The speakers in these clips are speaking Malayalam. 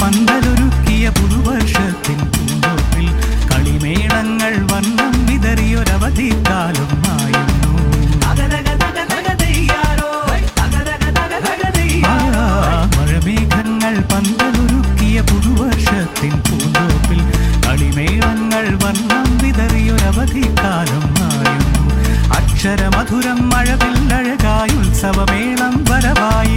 പന്തലൊരുക്കിയ പുതുവർഷത്തിൻ പൂന്തോപ്പിൽ കളിമേളങ്ങൾ വർണം വിതറിയൊരവധിക്കാലം ആയിരുന്നു മഴമേഘങ്ങൾ പന്തലൊരുക്കിയ പുതുവർഷത്തിൻ പൂന്തോപ്പിൽ കളിമേളങ്ങൾ വർണം വിതറിയൊരവധിക്കാലം ആയിരുന്നു അക്ഷരമധുരം മഴവില്ലഴകായി ഉത്സവമേളം വരവായി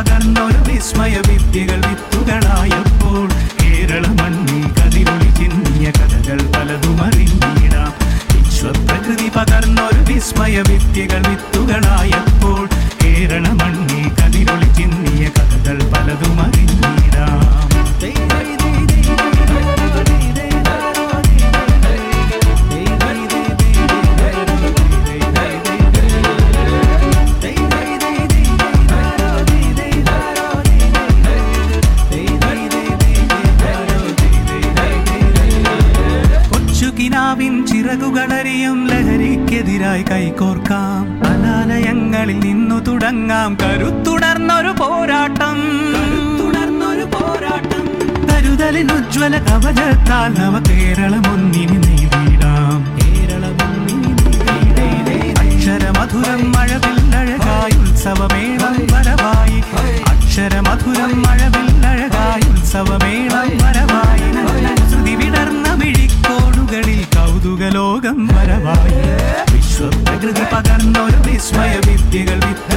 പകർന്നൊരു വിസ്മയ വിദ്യകൾ വിത്തുകളായപ്പോൾ കേരള മണ്ണിൽ കതിരൊളി ചിന്നിയ കഥകൾ പലതും അറിഞ്ഞിടാം. വിശ്വപ്രകൃതി പകർന്നൊരു വിസ്മയ വിദ്യകൾ വിത്തുകളായപ്പോൾ കേരള മണ്ണിൽ കതിരൊളി ചിന്നിയ കഥകൾ പലതും അറിഞ്ഞിടാം. കൊച്ചുകിനാവിൻ ചിറകുകളറിയും ലഹരിക്കെതിരായി കൈകോർക്കാം. അനാലയങ്ങളിൽ നിന്നു തുടങ്ങാം. കരുത്തുടർന്നൊരു പോരാട്ടം. തുടർന്നൊരു പോരാട്ടം. കരുതലിൻ ഉജ്ജ്വല കവചത്താൽ നവ കേരളം ഒന്നിന് നേടിടാം കേരളമൊന്നിന് അക്ഷരമധുരം മഴവില്ലഴകായി വിസ്മയ വിദ്യകൾ വിത്തുകളായപ്പോൾ